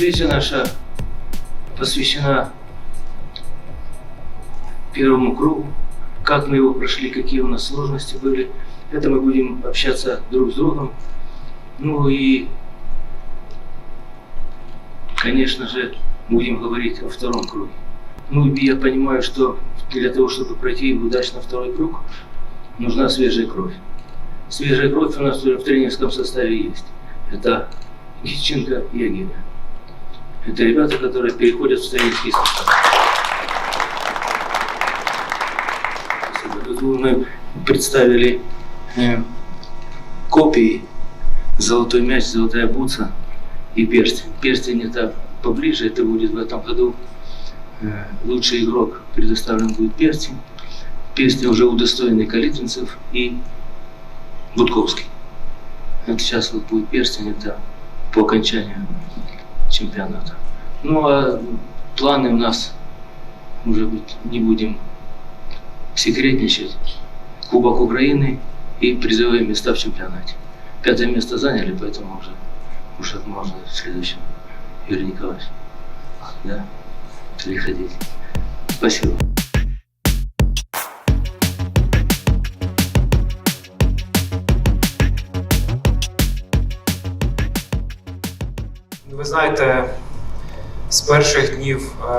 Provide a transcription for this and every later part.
Встреча наша посвящена первому кругу, как мы его прошли, какие у нас сложности были. Это мы будем общаться друг с другом. Ну и, конечно же, будем говорить о втором круге. Ну и я понимаю, что для того, чтобы пройти удачно второй круг, нужна свежая кровь. Свежая кровь у нас уже в тренерском составе есть. Это Гитченко и Агина. Это ребята, которые переходят в. Спасибо. Тут мы представили э, копии «Золотой мяч», «Золотая бутса» и перстень. Перстень это поближе, это будет в этом году э, лучший игрок предоставлен будет перстень. Перстень уже удостоенный Калитвинцев и Будковский. Это сейчас вот будет перстень, это по окончанию чемпионата. Ну а планы у нас, может быть, не будем секретничать. Кубок Украины и призовые места в чемпионате. Пятое место заняли, поэтому уже, уже можно в следующем. Юрий Николаевич. Да? Переходите. Спасибо. Ви знаєте, з перших днів е,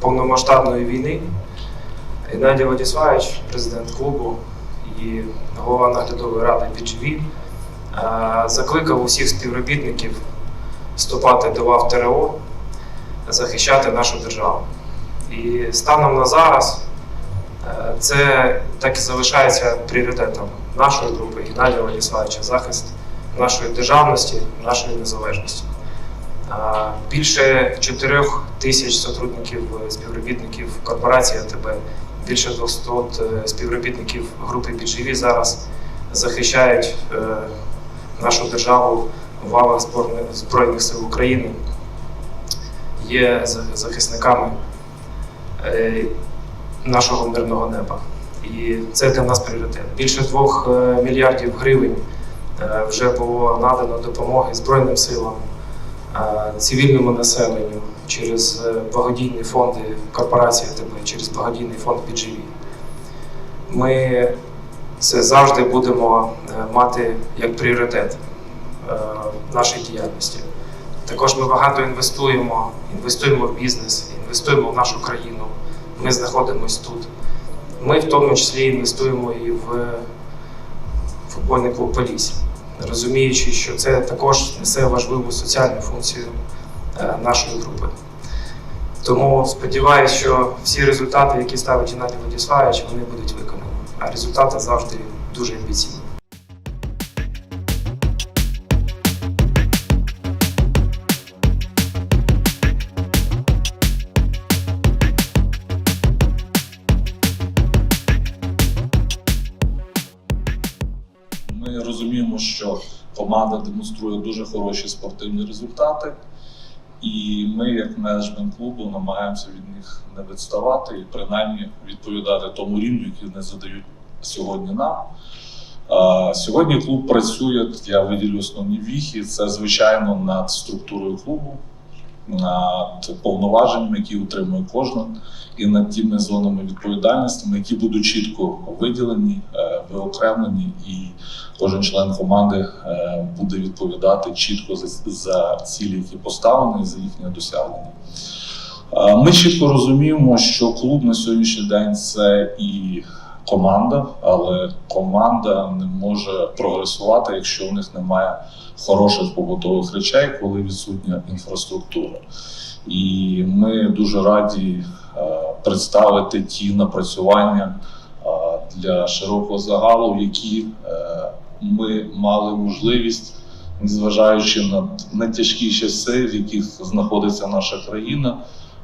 повномасштабної війни Геннадій Владиславович, президент клубу і голова наглядової ради BGV, е, закликав усіх співробітників вступати до лав ТРО, захищати нашу державу. І станом на зараз е, це так і залишається пріоритетом нашої групи Геннадія Владиславовича, захист нашої державності, нашої незалежності. Більше 4 тисяч сотрудників, е, співробітників корпорації АТБ, більше 200 е, співробітників групи BGV зараз захищають е, нашу державу в лавах Збройних сил України, є захисниками нашого мирного неба. І це для нас пріоритет. Більше 2 е, мільярдів гривень вже було надано допомоги Збройним силам цивільному населенню через е, благодійні фонди корпорації АТБ, через благодійний фонд BGV. Ми це завжди будемо е, мати як пріоритет е, в нашій діяльності. Також ми багато інвестуємо, інвестуємо в бізнес, інвестуємо в нашу країну. Ми знаходимося тут. Ми в тому числі інвестуємо і в футбольний клуб Полісся розуміючи, що це також несе важливу соціальну функцію е, нашої групи. Тому сподіваюся, що всі результати, які ставить Геннадій Владиславович, вони будуть виконані. А результати завжди дуже амбіційні. Команда демонструє дуже хороші спортивні результати, і ми, як менеджмент клубу, намагаємося від них не відставати і принаймні відповідати тому рівню, який вони задають сьогодні нам. Сьогодні клуб працює, я виділю основні віхи. Це звичайно над структурою клубу, над повноваженнями, які отримує кожен, і над тими зонами відповідальності, які будуть чітко виділені, виокремлені, і кожен член команди е, буде відповідати чітко за, цілі, які поставлені, і за їхнє досягнення. Е, Ми чітко розуміємо, що клуб на сьогоднішній день це і команда, але команда не може прогресувати, якщо в них немає хороших побутових речей, коли відсутня інфраструктура. І ми дуже раді е, представити ті напрацювання для широкого загалу, які е, ми мали можливість, незважаючи на, на тяжкі часи, в яких знаходиться наша країна.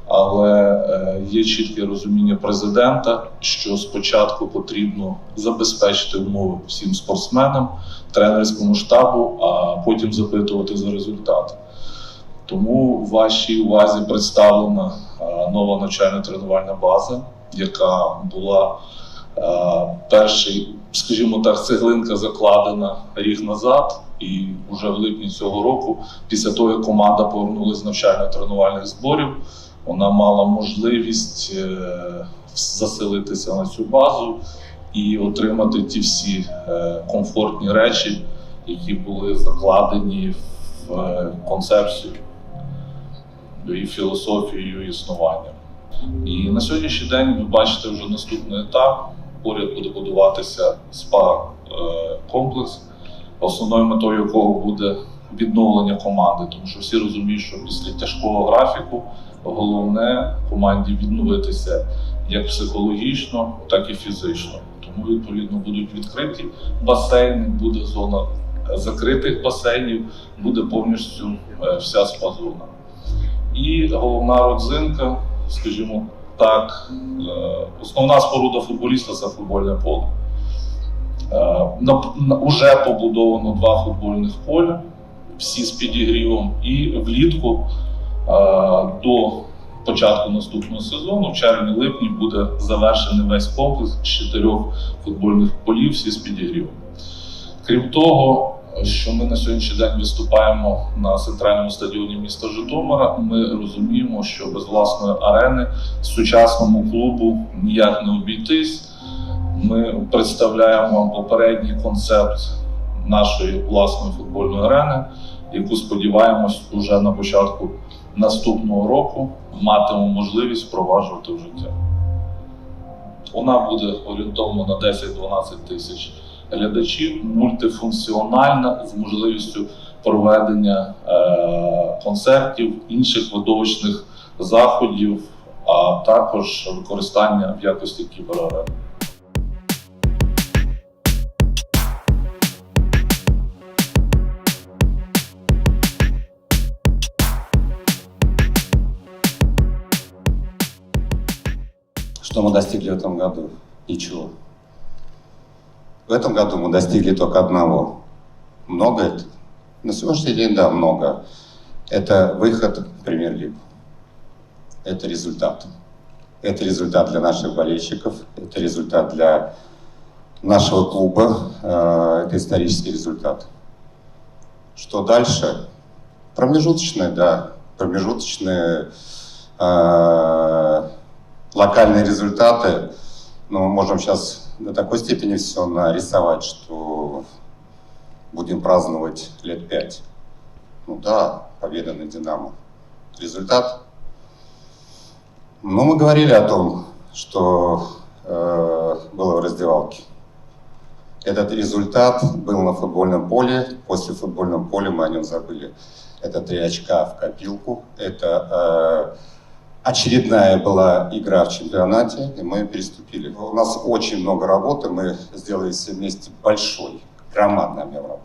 Але е, є чітке розуміння президента, що спочатку потрібно забезпечити умови всім спортсменам, тренерському штабу, а потім запитувати за результати. Тому в вашій увазі представлена е, нова навчально-тренувальна база, яка була Перший, скажімо так, цеглинка закладена рік назад, і вже в липні цього року, після того, як команда повернулася з навчально-тренувальних зборів, вона мала можливість е, заселитися на цю базу і отримати ті всі е, комфортні речі, які були закладені в е, концепцію і філософію існування. І на сьогоднішній день ви бачите вже наступний етап. Поряд буде будуватися спа-комплекс, основною метою якого буде відновлення команди, тому що всі розуміють, що після тяжкого графіку головне команді відновитися як психологічно, так і фізично. Тому відповідно будуть відкриті басейни, буде зона закритих басейнів, буде повністю е, вся спа-зона. І головна родзинка, скажімо так, е, основна споруда футболіста це футбольне поле. Е, Уже побудовано два футбольних поля, всі з підігрівом, і влітку е, до початку наступного сезону, в червні-липні, буде завершений весь комплекс з чотирьох футбольних полів, всі з підігрівом. Крім того, що ми на сьогоднішній день виступаємо на центральному стадіоні міста Житомира, ми розуміємо, що без власної арени сучасному клубу ніяк не обійтись. Ми представляємо вам попередній концепт нашої власної футбольної арени, яку сподіваємось уже на початку наступного року матимемо можливість впроваджувати в життя. Вона буде орієнтовно на 10-12 тисяч глядачів, мультифункціональна з можливістю проведення е, концертів, інших видовищних заходів, а також використання в якості кіберарени. Что мы достигли в этом году? Ничего. В этом году мы достигли только одного. Много это? На сегодняшний день, да, много. Это выход в премьер-лигу. Это результат. Это результат для наших болельщиков, это результат для нашего клуба, э, это исторический результат. Что дальше? Промежуточные, да, промежуточные э, локальные результаты, но мы можем сейчас до такой степени все нарисовать, что будем праздновать лет пять. Ну да, победа над Динамо. Результат. Но мы говорили о том, что э, было в раздевалке. Этот результат был на футбольном поле. После футбольного поля мы о нем забыли. Это три очка в копилку. Это э, Очередная была игра в чемпионате, и мы переступили. У нас очень много работы, мы сделали все вместе большой, громадный объем работы.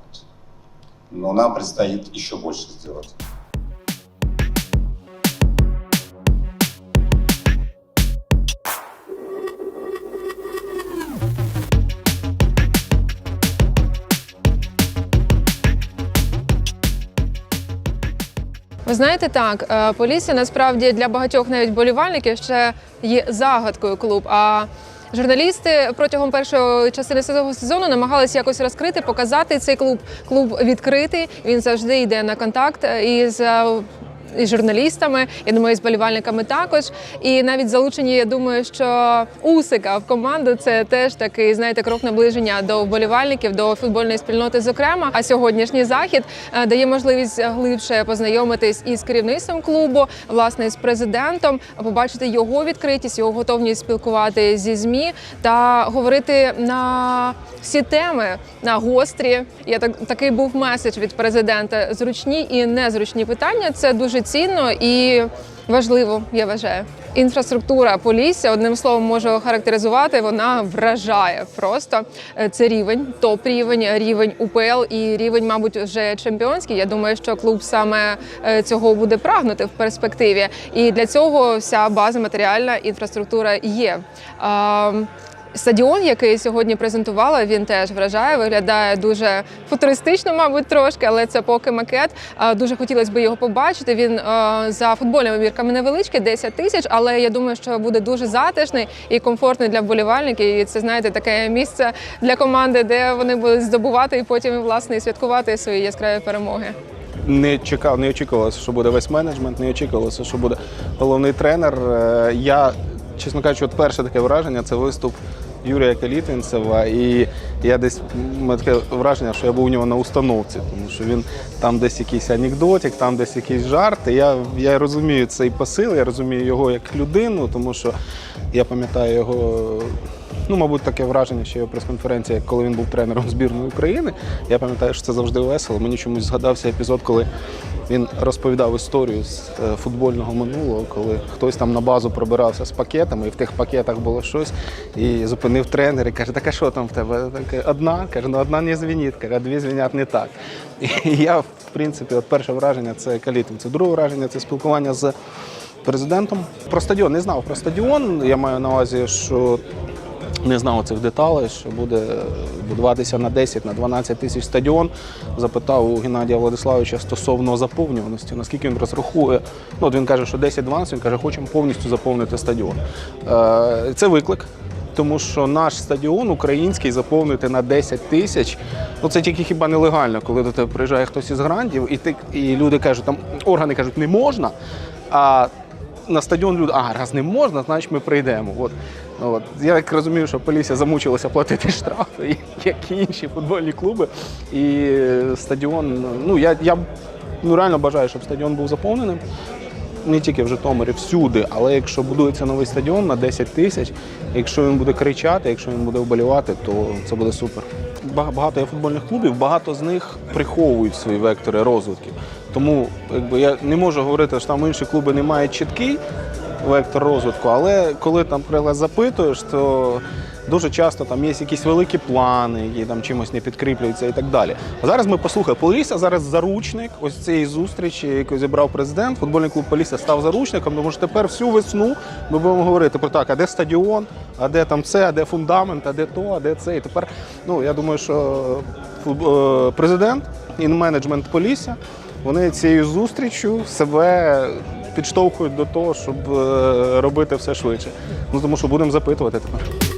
Но нам предстоит еще больше сделать. Ви знаєте, так, е, Полісся насправді для багатьох навіть болівальників ще є загадкою клуб. А журналісти протягом першої частини сезону намагалися якось розкрити, показати цей клуб. Клуб відкритий. Він завжди йде на контакт із. І журналістами, я думаю, з болівальниками також. І навіть залучені, я думаю, що Усика в команду це теж такий, знаєте, крок наближення до вболівальників, до футбольної спільноти. Зокрема, а сьогоднішній захід е, дає можливість глибше познайомитись із керівництвом клубу, власне, з президентом, побачити його відкритість, його готовність спілкувати зі змі та говорити на всі теми на гострі. Я так такий був меседж від президента. Зручні і незручні питання. Це дуже цінно і важливо. Я вважаю. Інфраструктура Полісся, одним словом, можу охарактеризувати. Вона вражає просто Е, це рівень, топ рівень, рівень УПЛ і рівень, мабуть, вже чемпіонський. Я думаю, що клуб саме е, цього буде прагнути в перспективі. І для цього вся база матеріальна інфраструктура є. Стадіон, який сьогодні презентувала, він теж вражає. Виглядає дуже футуристично, мабуть, трошки, але це поки макет. Дуже хотілося б його побачити. Він за футбольними мірками невеличкий, 10 тисяч, але я думаю, що буде дуже затишний і комфортний для вболівальників. І це знаєте таке місце для команди, де вони будуть здобувати і потім власне святкувати свої яскраві перемоги. не чекав, не очікувалося, що буде весь менеджмент, не очікувалося, що буде головний тренер. Е, Я, чесно кажучи, от перше таке враження це виступ Юрія Калітвінцева. І я десь мене таке враження, що я був у нього на установці, тому що він там десь якийсь анекдотик, там десь якийсь жарт. І я, я розумію цей посил, я розумію його як людину, тому що я пам'ятаю його. Ну, мабуть, таке враження, що його прес-конференція, коли він був тренером збірної України. Я пам'ятаю, що це завжди весело. Мені чомусь згадався епізод, коли він розповідав історію з е, футбольного минулого, коли хтось там на базу пробирався з пакетами, і в тих пакетах було щось, і зупинив тренер і каже, так а що там в тебе? Одна? Каже, ну одна не звенить, каже, а дві звенять не так. І я, в принципі, от перше враження це калітин. Це друге враження це спілкування з президентом. Про стадіон не знав про стадіон. Я маю на увазі, що не знав цих деталей, що буде будуватися на 10, на 12 тисяч стадіон. Запитав у Геннадія Владиславовича стосовно заповнюваності, наскільки він розрахує. Ну, от він каже, що 10-12, він каже, хочемо повністю заповнити стадіон. Е, Це виклик. Тому що наш стадіон український заповнити на 10 тисяч, ну це тільки хіба нелегально, коли до тебе приїжджає хтось із грантів, і ти і люди кажуть, там органи кажуть, не можна. А на стадіон люди, а раз не можна, значить ми прийдемо. От. Ну, От. Я так розумію, що Полісся замучилася платити штрафи, як і інші футбольні клуби. І стадіон, ну я, я ну, реально бажаю, щоб стадіон був заповненим. Не тільки в Житомирі, всюди, але якщо будується новий стадіон на 10 тисяч, якщо він буде кричати, якщо він буде вболівати, то це буде супер. Бага- Багато є футбольних клубів, багато з них приховують свої вектори розвитку. Тому якби, я не можу говорити, що там інші клуби не мають чіткий вектор розвитку, але коли там наприклад, запитуєш, то дуже часто там є якісь великі плани, які там чимось не підкріплюються і так далі. А зараз ми послухаємо, Полісся зараз заручник ось цієї зустрічі, яку зібрав президент. Футбольний клуб Полісся став заручником, тому що тепер всю весну ми будемо говорити про так, а де стадіон, а де там це, а де фундамент, а де то, а де це. І тепер, ну я думаю, що е, президент і менеджмент Полісся вони цією зустрічю себе підштовхують до того, щоб е, робити все швидше. Ну тому що будемо запитувати тепер.